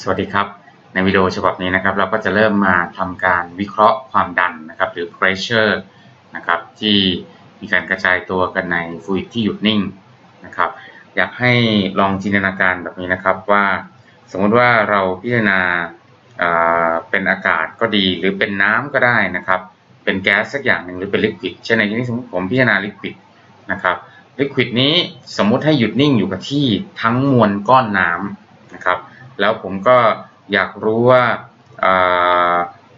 สวัสดีครับ ในวิดีโอฉบับนี้นะครับ เราก็จะเริ่มมาทำการวิเคราะห์ความดันนะครับ หรือ pressure นะครับ ที่มีการกระจายตัวกันในฟลูอิดที่หยุดนิ่งนะครับ อยากให้ลองจินตนาการแบบนี้นะครับว่า สมมติว่าเราพิจารณาเป็นอากาศก็ดีหรือเป็นน้ำก็ได้นะครับ เป็นแก๊สสักอย่างหนึ่งหรือเป็นลิควิดเช่นในที่นี้สมมติผมพิจารณาลิควิดนะครับลิควิดนี้สมมุติให้หยุดนิ่งอยู่กับที่ทั้งมวลก้อนน้ำนะครับ แล้วผมก็อยากรู้ว่า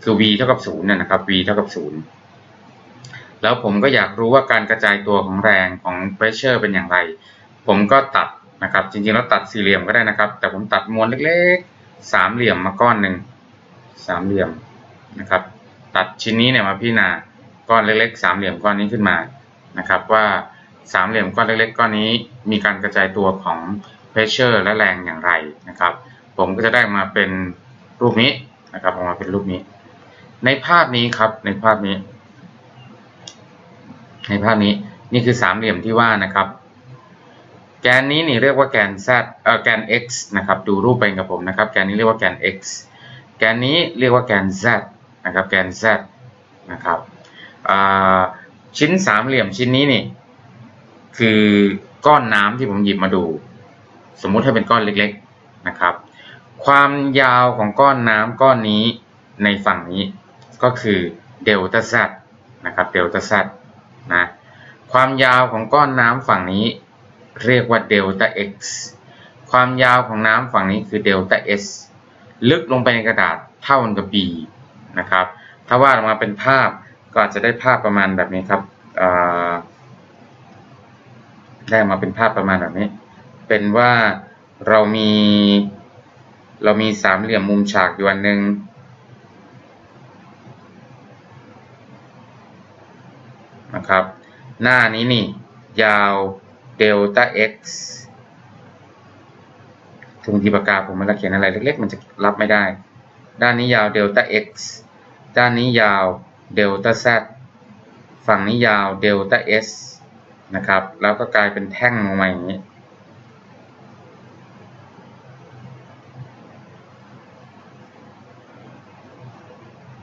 คือ v เท่ากับ0เนี่ยนะครับ v เท่ากับ0แล้วผมก็อยากรู้ว่าการกระจายตัวของแรงของ pressure เป็นอย่างไร ผมก็ตัดนะครับ จริงๆแล้วตัดสี่เหลี่ยมก็ได้นะครับ แต่ผมตัดมวลเล็กๆสามเหลี่ยมมาก้อนหนึ่งสามเหลี่ยมนะครับ ตัดชิ้นนี้เนี่ยมาพิจารณาก้อนเล็กๆสามเหลี่ยมก้อนนี้ขึ้นมานะครับ ว่าสามเหลี่ยมก้อนเล็กๆก้อนนี้มีการกระจายตัวของ pressure และแรงอย่างไรนะครับ ผมก็จะได้มาเป็นรูปนี้นะครับออกมาเป็นรูปนี้ ในภาพนี้ครับในภาพนี้ ในภาพนี้นี่คือสามเหลี่ยมที่ว่านะครับ แกนนี้นี่เรียกว่าแกน z เอ่อแกน x นะครับดูรูปไปกับผมนะครับแกนนี้เรียกว่าแกน x แกนนี้เรียกว่าแกน z นะครับแกน z นะครับอ่าชิ้นสามเหลี่ยมชิ้นนี้นี่คือก้อนน้ำที่ผมหยิบมาดู สมมุติให้เป็นก้อนเล็ก ๆนะครับ ความยาวของก้อนน้ำก้อนนี้ในฝั่งนี้ก็คือเดลต้า z นะครับเดลต้า z นะความยาวของก้อนน้ำฝั่งนี้เรียกว่าเดลต้า x ความยาวของน้ำฝั่งนี้คือเดลต้า s ลึกลงไปในกระดาษเท่ากับ b นะครับถ้าวาดออกมาเป็นภาพก็อาจจะได้ภาพประมาณแบบนี้ครับอ่าได้มาเป็นภาพประมาณแบบนี้ เป็นว่าเรามี เรามีสามเหลี่ยมมุมฉากอยู่อันหนึ่งนะครับ หน้านี้นี่ ยาวเดลต้า x ถึงทีปากกาผมมันละเขียนอะไรเล็กๆ มันจะรับไม่ได้ ด้านนี้ยาวเดลต้า x ด้านนี้ยาวเดลต้า z ฝั่งนี้ยาวเดลต้า s นะครับ แล้วก็กลายเป็นแท่งลงมาอย่างนี้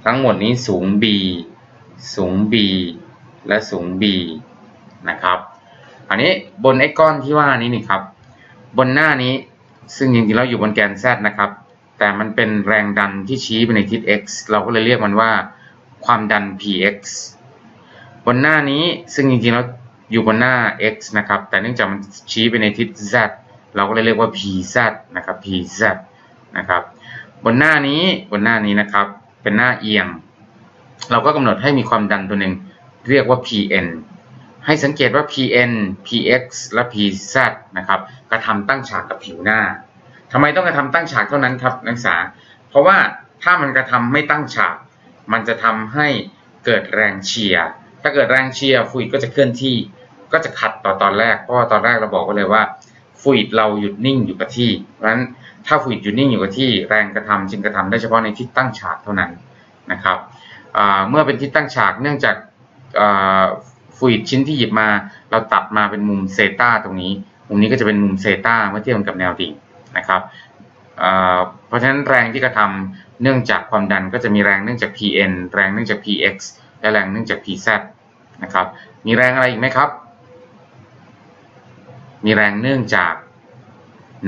ทั้งหมดนี้สูง b สูง b และสูง b นะครับอันนี้บนไอ้ก้อนที่ว่านี้นี่ครับ บนหน้านี้ซึ่งจริงๆแล้วอยู่บนแกน z นะครับ แต่มันเป็นแรงดันที่ชี้ไปในทิศ x เราก็เลยเรียกมันว่า ความดัน px บนหน้านี้ซึ่งจริงๆแล้วอยู่บนหน้า x นะครับ แต่เนื่องจากมันชี้ไปในทิศ z เราก็เลยเรียกว่า pz นะครับ pz นะครับ บนหน้านี้บนหน้านี้นะครับ เป็นหน้าเอียง เราก็กำหนดให้มีความดันตัวหนึ่งเรียกว่า pn ให้สังเกตว่า pn px และ pz นะครับกระทำตั้งฉากกับผิวหน้าทำไมต้องกระทำตั้งฉากเท่านั้นครับนักศึกษา เพราะว่าถ้ามันกระทำไม่ตั้งฉาก มันจะทำให้เกิดแรงเชียร์ถ้าเกิดแรงเชียร์ฟลูอิดก็จะเคลื่อนที่ก็จะขัดต่อตอนแรกเพราะว่าตอนแรกเราบอกไว้เลยว่าฟลูอิดเราหยุดนิ่งอยู่กับที่เพราะฉะนั้น ถ้าฟลูอิดหยุดนิ่งอยู่กับที่แรงกระทำจึงกระทำได้เฉพาะในทิศตั้งฉากเท่านั้นนะครับเมื่อเป็นทิศตั้งฉากเนื่องจากฟลูอิดชิ้นที่หยิบมา เราตัดมาเป็นมุมเซตาตรงนี้ มุมนี้ก็จะเป็นมุมเซตาเมื่อเทียบกับแนวดิ่งนะครับเพราะฉะนั้นแรงที่กระทำเนื่องจากความดันก็จะมีแรงเนื่องจาก Pn แรงเนื่องจาก Px และแรงเนื่องจาก Pz นะครับ มีแรงอะไรอีกไหมครับ มีแรงเนื่องจาก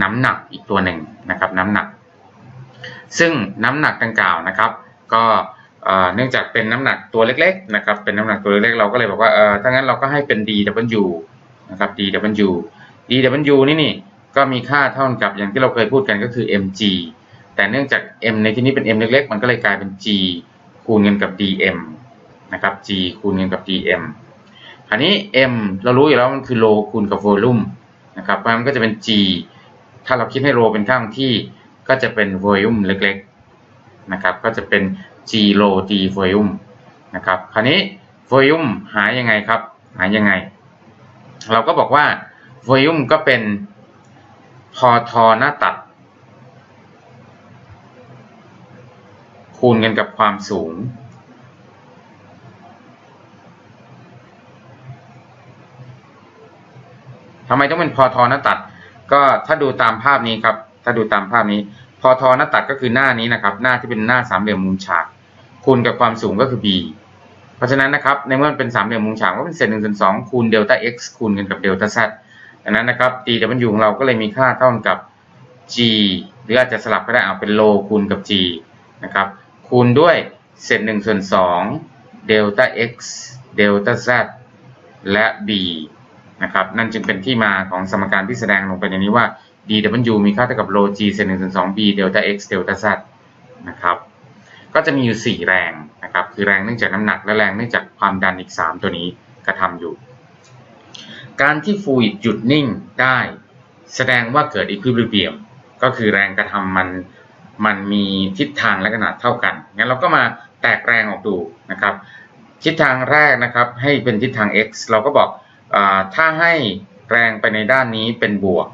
น้ำหนักอีกตัวหนึ่งนะครับน้ำหนัก ซึ่งน้ำหนักดังกล่าวนะครับ ก็เนื่องจากเป็นน้ำหนักตัวเล็กๆนะครับเป็นน้ำหนักตัวเล็กๆเราก็เลยบอกว่าเออถ้างั้นเราก็ให้เป็น dw นะครับ dw dw นี่นี่ก็มีค่าเท่ากับอย่างที่เราเคยพูดกันก็คือ mg แต่เนื่องจาก m ในที่นี้เป็น m เล็กๆ มันก็เลยกลายเป็น g คูณกันกับ dm นะครับ g คูณกันกับ dm อันนี้ m เรารู้อยู่แล้วมันคือโลคูณกับ volume นะครับเพราะฉะนั้นก็จะเป็น g ถ้าเราคิดให้โลเป็นค่าคงที่ก็จะเป็น volume เล็กๆนะครับ ก็จะเป็น g โล d volume นะครับคราวนี้ volume หายังไงครับ หายังไง เราก็บอกว่า volume ก็เป็นพอทอหน้าตัด คูณกันกับความสูง ทำไมต้องเป็นพอทอหน้าตัด ก็ถ้าดูตามภาพนี้ครับ ถ้าดูตามภาพนี้ พอทอหน้าตัดก็คือหน้านี้นะครับ หน้าที่เป็นหน้าสามเหลี่ยมมุมฉาก คูณกับความสูงก็คือ b เพราะฉะนั้นนะครับ ในเมื่อมันเป็นสามเหลี่ยมมุมฉากก็เป็นเศษหนึ่งส่วนสองคูณเดลต้า x คูณกันกับเดลต้า z ดังนั้นนะครับ d w ของเราก็เลยมีค่าเท่ากับ g หรืออาจจะสลับก็ได้เอาเป็นโลคูณกับ g นะครับคูณด้วยเศษหนึ่งส่วนสองเดลต้า x เดลต้า z และ b นะครับนั่นจึงเป็นที่มาของสมการที่แสดงลงไปในนี้ว่า dw มีค่าเท่ากับโล g เศษหนึ่งส่วนสอง b เดลต้า x เดลต้า z นะครับก็จะมีอยู่ 4 แรงนะครับคือแรงเนื่องจากน้ำหนักและแรงเนื่องจากความดันอีก 3 ตัวนี้กระทำอยู่ การที่ฟลูอิดหยุดนิ่งได้แสดงว่าเกิดอีควิลิเบียมก็คือแรงกระทำมันมันมีทิศทางและขนาดเท่ากัน งั้นเราก็มาแตกแรงออกดูนะครับ ทิศทางแรกนะครับให้เป็นทิศทาง x เราก็บอก ถ้าให้แรงไปในด้านนี้เป็นบวก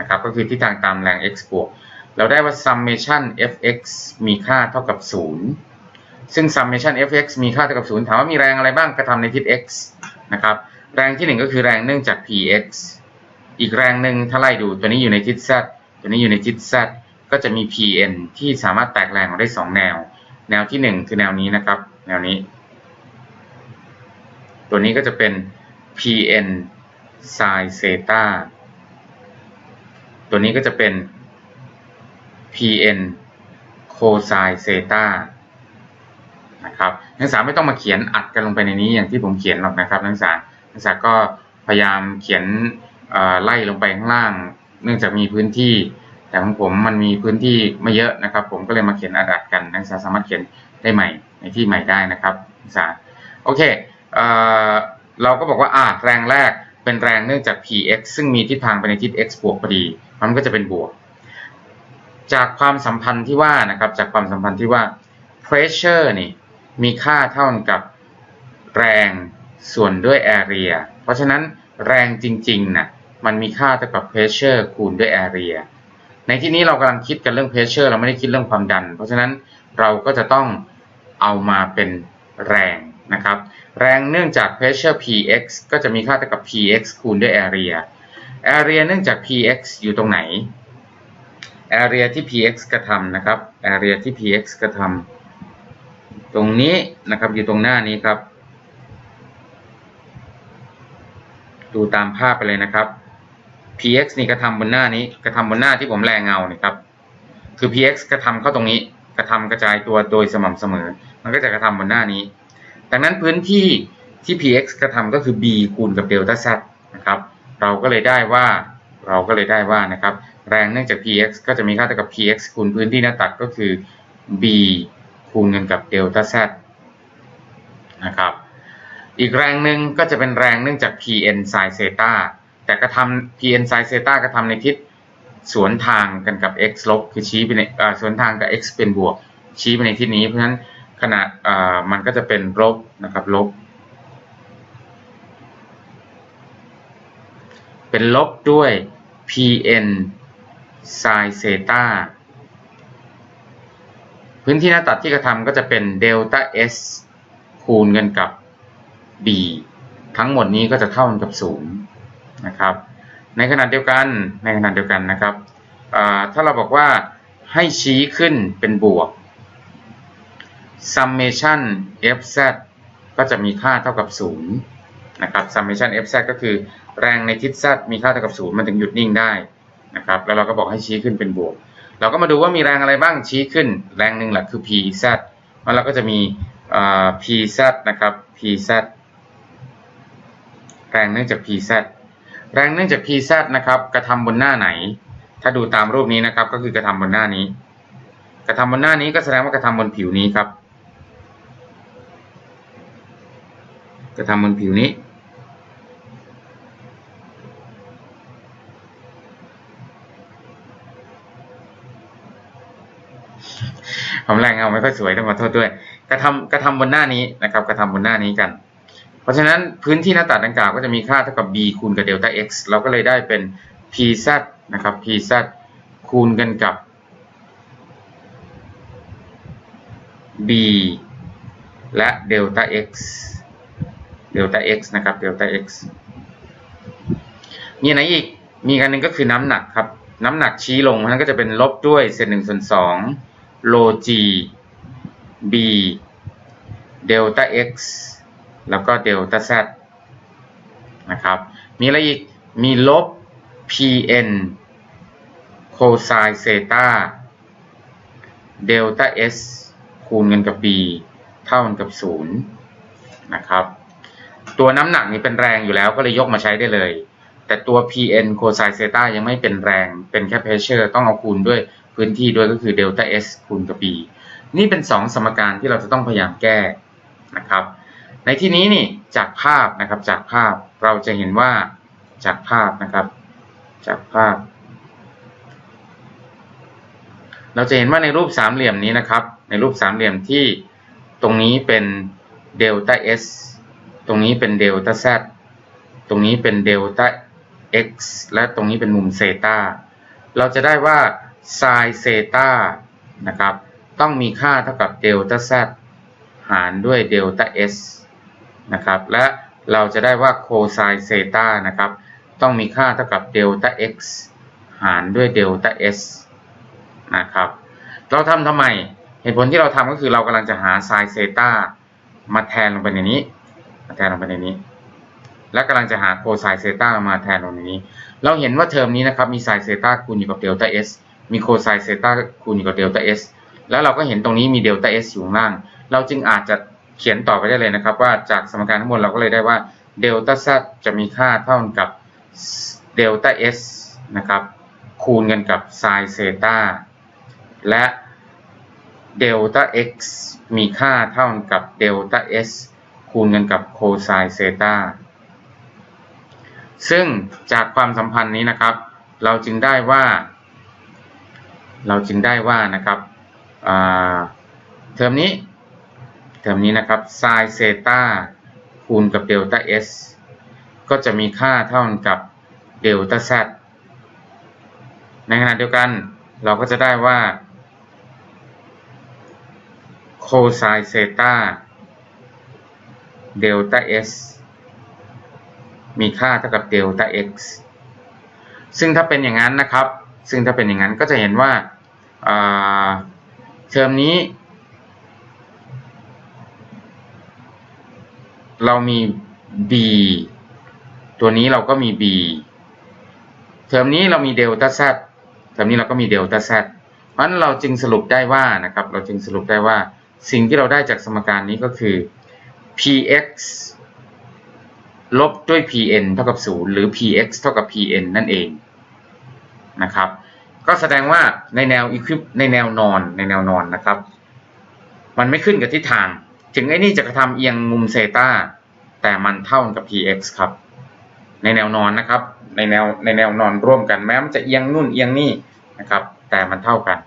นะครับก็คือทิศทางตามแรง x บวก เราได้ว่า summation fx มีค่าเท่ากับ 0 ซึ่ง summation fx มีค่าเท่ากับ 0 ถามว่ามีแรงอะไรบ้างกระทำในทิศ x นะครับแรงที่ 1 ก็คือแรงเนื่องจาก px อีกแรงหนึ่งถ้าไล่ดูตัวนี้อยู่ในทิศ z ตัวนี้อยู่ในทิศ z ก็จะมี pn ที่สามารถแตกแรงออกได้ 2 แนว แนวที่ 1 คือแนวนี้นะครับ แนวนี้ ตัวนี้ก็จะเป็น pn sin theta ตัวนี้ก็จะเป็น pn cosine theta นะครับนักศึกษาไม่ต้องมาเขียนอัดกันลงไปในนี้อย่างที่ผมเขียนหรอกนะครับนักศึกษานักศึกษาก็พยายามเขียนไล่ลงไปข้างล่าง เนื่องจากมีพื้นที่ แต่ของผมมันมีพื้นที่ไม่เยอะนะครับ ผมก็เลยมาเขียนอัดๆกันนักศึกษาสามารถเขียนได้ใหม่ในที่ใหม่ได้นะครับนักศึกษาโอเคเอ่อ เราก็บอกว่าอ่าแรงแรกเป็นแรงเนื่องจาก px ซึ่งมีทิศทางไปในทิศ x บวกพอดี มันก็จะเป็นบวก จากความสัมพันธ์ที่ว่านะครับ จากความสัมพันธ์ที่ว่า pressure นี่มีค่าเท่ากับแรงส่วนด้วย area เพราะฉะนั้นแรงจริงๆนะมันมีค่าเท่ากับ pressure คูณด้วย area ในที่นี้เรากำลังคิดกันเรื่อง pressure เราไม่ได้คิดเรื่องความดัน เพราะฉะนั้นเราก็จะต้องเอามาเป็นแรง นะครับ แรงเนื่องจาก pressure px ก็จะมีค่าเท่ากับ px คูณด้วย area area เนื่องจาก px อยู่ตรงไหน area ที่ px กระทำนะครับ area ที่ px กระทำตรงนี้นะครับอยู่ตรงหน้านี้ครับ ดูตามภาพไปเลยนะครับ px นี่กระทำบนหน้านี้กระทำบนหน้าที่ผมแรงเงานี่ครับคือ px กระทำเข้าตรงนี้กระทำกระจายตัวโดยสม่ำเสมอ มันก็จะกระทำบนหน้านี้ ดังนั้นพื้นที่ที่ px กระทำก็คือ b คูณกับเดลต้า z นะครับ เราก็เลยได้ว่า เราก็เลยได้ว่านะครับ แรงเนื่องจาก px ก็จะมีค่าเท่ากับ px คูณพื้นที่หน้าตัดก็คือ b คูณกันกับเดลต้า z นะครับ อีกแรงหนึ่งก็จะเป็นแรงเนื่องจาก pn sin theta แต่กระทำ pn sin theta กระทำในทิศสวนทางกันกับ x ลบ คือชี้ไปในสวนทางกับ x เป็นบวก ชี้ไปในทิศนี้ เพราะฉะนั้น ขณะมันก็จะเป็นลบนะครับลบ เป็นลบด้วย pn sin theta พื้นที่หน้าตัดที่กระทำก็จะเป็นเดลต้า s คูณกันกับ b ทั้งหมดนี้ก็จะเท่ากันกับ0นะครับ ในขณะเดียวกันในขณะเดียวกันนะครับถ้าเราบอกว่าให้ชี้ขึ้นเป็นบวก summation fz ก็จะมีค่าเท่ากับ 0 นะครับ summation fz ก็คือแรงในทิศ z มีค่าเท่ากับ 0 มันถึงหยุดนิ่งได้นะครับ แล้วเราก็บอกให้ชี้ขึ้นเป็นบวก เราก็มาดูว่ามีแรงอะไรบ้างชี้ขึ้น แรงหนึ่งแหละคือ pz แล้วเราก็จะมี pz นะครับ pz แรงเนื่องจาก pz แรงเนื่องจาก pz นะครับกระทำบนหน้าไหน ถ้าดูตามรูปนี้นะครับก็คือกระทำบนหน้านี้ กระทำบนหน้านี้ก็แสดงว่ากระทำบนผิวนี้ครับ กระทำบนผิวนี้ ผมแรงเอาไม่ค่อยสวยต้องขอโทษด้วย กระทำกระทำบนหน้านี้นะครับ กระทำบนหน้านี้กัน เพราะฉะนั้นพื้นที่หน้าตัดดังกล่าวก็จะมีค่าเท่ากับ b คูณกับเดลต้า x เราก็เลยได้เป็น pz นะครับ pz คูณกันกับ b และเดลต้า x เดลต้า x นะครับเดลต้า x มีอะไรอีก มีอันหนึ่งก็คือน้ำหนักครับ น้ำหนักชี้ลงเพราะฉะนั้นก็จะเป็นลบด้วยเศษหนึ่งส่วนสองโล g b เดลต้า x แล้วก็เดลต้า z นะครับ มีอะไรอีก มีลบ pn โคไซน์เซตาเดลต้า s คูณกันกับ b เท่ากันกับ 0 นะครับ ตัวน้ำหนักนี่เป็นแรงอยู่แล้วก็เลยยกมาใช้ได้เลย แต่ตัว pn โคไซน์เซตายังไม่เป็นแรง เป็นแค่เพรสเชอร์ต้องเอาคูณด้วยพื้นที่ด้วยก็คือเดลต้า s คูณกับ b นี่เป็น 2 สมการที่เราจะต้องพยายามแก้นะครับ ในที่นี้นี่จากภาพนะครับจากภาพเราจะเห็นว่าจากภาพนะครับ จากภาพ เราจะเห็นว่าในรูปสามเหลี่ยมนี้นะครับ ในรูปสามเหลี่ยมที่ตรงนี้เป็นเดลต้า s ตรงนี้เป็นเดลต้า z ตรงนี้เป็นเดลต้า x และตรงนี้เป็นมุมเซตาเราจะได้ว่าไซน์เซตานะครับ ต้องมีค่าเท่ากับเดลต้า z หารด้วยเดลต้า s นะครับ และเราจะได้ว่าโคไซน์เซตานะครับ ต้องมีค่าเท่ากับเดลต้า x หารด้วยเดลต้า s นะครับ เราทำทำไม เหตุผลที่เราทำก็คือเรากำลังจะหาไซน์เซตามาแทนลงไปในนี้ มาแทนลงไปในนี้ และกำลังจะหาโคไซน์เซต้ามาแทนลงในนี้ เราเห็นว่าเทอมนี้นะครับมีไซน์เซต้าคูณอยู่กับเดลต้า s มีโคไซน์เซต้าคูณอยู่กับเดลต้า s แล้วเราก็เห็นตรงนี้มีเดลต้า s อสอยู่ข้างล่าง เราจึงอาจจะเขียนต่อไปได้เลยนะครับ ว่าจากสมการทั้งหมดเราก็เลยได้ว่าเดลต้า z จะมีค่าเท่ากับเดลต้า s นะครับคูณกันกับไซน์เซต้าและเดลต้า x มีค่าเท่ากับเดลต้า s คูณกันกับโคไซน์เซตาซึ่งจากความสัมพันธ์นี้นะครับ เราจึงได้ว่า เราจึงได้ว่านะครับเทอมนี้ เทอมนี้นะครับไซน์เซตาคูณกับเดลต้า s ก็จะมีค่าเท่ากับเดลต้า z ในขณะเดียวกันเราก็จะได้ว่าโคไซน์เซตา เดลต้า s มีค่าเท่ากับเดลต้า x ซึ่งถ้าเป็นอย่างนั้นนะครับ ซึ่งถ้าเป็นอย่างนั้นก็จะเห็นว่าเทอมนี้ เรามี b ตัวนี้เราก็มี b เทอมนี้เรามีเดลต้า z เทอมนี้เราก็มีเดลต้า z เพราะฉะนั้นเราจึงสรุปได้ว่านะครับ เราจึงสรุปได้ว่าสิ่งที่เราได้จากสมการนี้ก็คือ px ลบด้วย pn เท่ากับ 0 หรือ px เท่ากับ pn นั่นเองนะครับ ก็แสดงว่าในแนวอีควิปในแนวนอนในแนวนอนนะครับ มันไม่ขึ้นกับทิศทาง ถึงไอ้นี่จะกระทำเอียงมุมเซตาแต่มันเท่ากับ px ครับ ในแนวนอนนะครับ ในแนวในแนวนอนร่วมกันแม้มันจะเอียงนู่นเอียงนี่นะครับ แต่มันเท่ากัน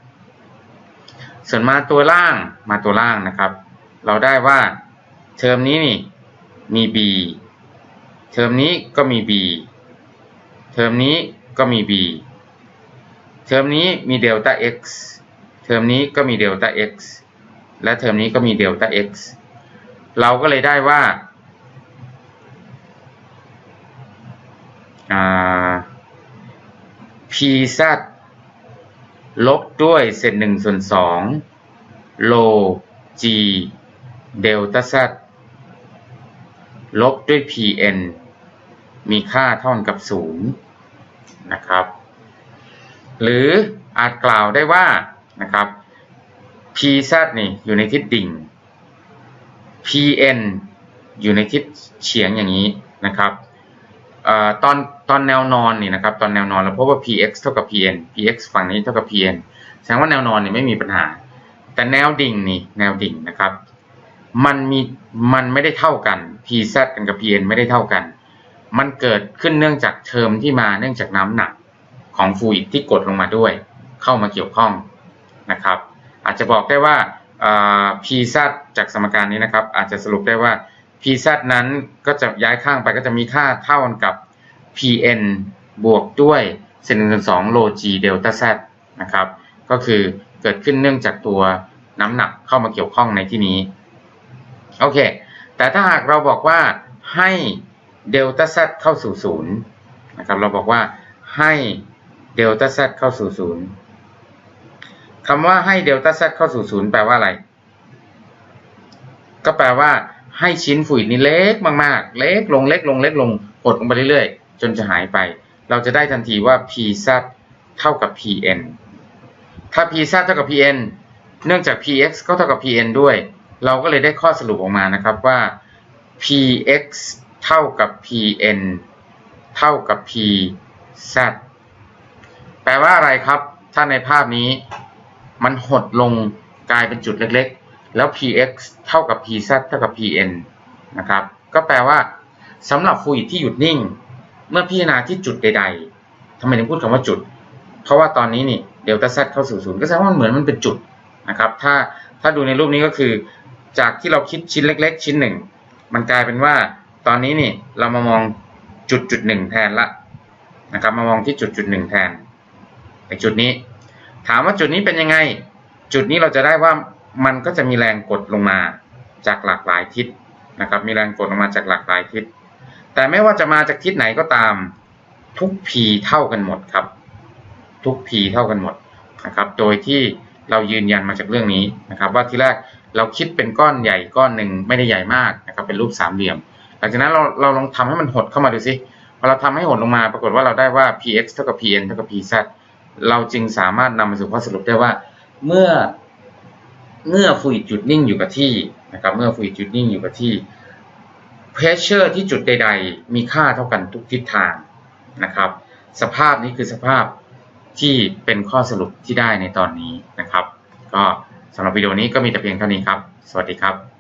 ส่วนมาตัวล่างมาตัวล่างนะครับ เราได้ว่า เทอมนี้นี่มี b เทอมนี้ก็มี b เทอมนี้ก็มี b เทอมนี้มีเดลต้า x เทอมนี้ก็มีเดลต้า x และเทอมนี้ก็มีเดลต้า x เราก็เลยได้ว่า pz ลบด้วยเศษหนึ่งส่วนสองโล g เดลต้า z ลบด้วย pn มีค่าเท่ากับศูนย์นะครับ หรืออาจกล่าวได้ว่านะครับ pz นี่อยู่ในทิศดิ่ง pn อยู่ในทิศเฉียงอย่างนี้นะครับตอนตอนแนวนอนนี่นะครับตอนแนวนอนเราพบว่า px เท่ากับ pn px ฝั่งนี้เท่ากับ pn แสดงว่าแนวนอนนี่ไม่มีปัญหา แต่แนวดิ่งนี่แนวดิ่งนะครับ มันมีมันไม่ได้เท่ากัน pz กันกับ pn ไม่ได้เท่ากัน มันเกิดขึ้นเนื่องจากเทอมที่มาเนื่องจากน้ำหนักของฟลูอิดที่กดลงมาด้วย เข้ามาเกี่ยวข้องนะครับ อาจจะบอกได้ว่า pz จากสมการนี้นะครับ อาจจะสรุปได้ว่า pz นั้นก็จะย้ายข้างไปก็จะมีค่าเท่ากับ pn บวกด้วยเศษหนึ่งส่วนสองโล g เดลต้า z นะครับ ก็คือเกิดขึ้นเนื่องจากตัวน้ำหนักเข้ามาเกี่ยวข้องในที่นี้ โอเค แต่ถ้าหากเราบอกว่าให้เดลต้า z เข้าสู่ศูนย์นะครับเราบอกว่าให้เดลต้า z เข้าสู่ศูนย์คำว่าให้เดลต้า z เข้าสู่ศูนย์แปลว่าอะไร ก็แปลว่าให้ชิ้นฟลูอิดนี้เล็กมากๆ เล็กลงเล็กลงเล็กลงหดลงไปเรื่อยๆ จนจะหายไป เราจะได้ทันทีว่า pz เท่ากับ pn ถ้า pz เท่ากับ pn เนื่องจาก px ก็เท่ากับ pn ด้วย เราก็เลยได้ข้อสรุปออกมานะครับว่า px เท่ากับ pn เท่ากับ pz แปลว่าอะไรครับ ถ้าในภาพนี้มันหดลงกลายเป็นจุดเล็กๆ แล้ว px เท่ากับ pz เท่ากับ pn นะครับ ก็แปลว่าสำหรับฟลูอิดที่หยุดนิ่ง เมื่อพิจารณาที่จุดใดๆทำไมถึงพูดคำว่าจุด เพราะว่าตอนนี้นี่เดลต้า z เข้าสู่ศูนย์ก็แสดงว่ามันเหมือนมันเป็นจุดนะครับ ถ้าถ้าดูในรูปนี้ก็คือ จากที่เราคิดชิ้นเล็ก ๆ ชิ้นหนึ่ง มันกลายเป็นว่าตอนนี้นี่เรามามองจุดจุดหนึ่งแทนละนะครับ มามองที่จุดจุดหนึ่งแทนในจุดนี้ ถามว่าจุดนี้เป็นยังไง จุดนี้เราจะได้ว่ามันก็จะมีแรงกดลงมาจากหลากหลายทิศนะครับ มีแรงกดลงมาจากหลากหลายทิศ แต่ไม่ว่าจะมาจากทิศไหนก็ตามทุก p เท่ากันหมดครับ ทุก p เท่ากันหมดนะครับ โดยที่เรายืนยันมาจากเรื่องนี้นะครับ ว่าที่แรก เราคิดเป็นก้อนใหญ่ก้อนหนึ่งไม่ได้ใหญ่มากนะครับเป็นรูปสามเหลี่ยม หลังจากนั้นเราเราลองทำให้มันหดเข้ามาดูสิพอเราทำให้หดลงมาปรากฏว่าเราได้ว่า px เท่ากับ pn เท่ากับ pz เราจึงสามารถนำมาสู่ข้อสรุปได้ว่า เมื่อเมื่อฟูอิจุดนิ่งอยู่กับที่นะครับเมื่อฟูอิจุดนิ่งอยู่กับที่ pressure ที่จุดใด ๆ มีค่าเท่ากันทุกทิศทางนะครับ สภาพนี้คือสภาพที่เป็นข้อสรุปที่ได้ในตอนนี้นะครับ ก็ สำหรับวิดีโอนี้ก็มีแต่เพียงเท่านี้ครับ สวัสดีครับ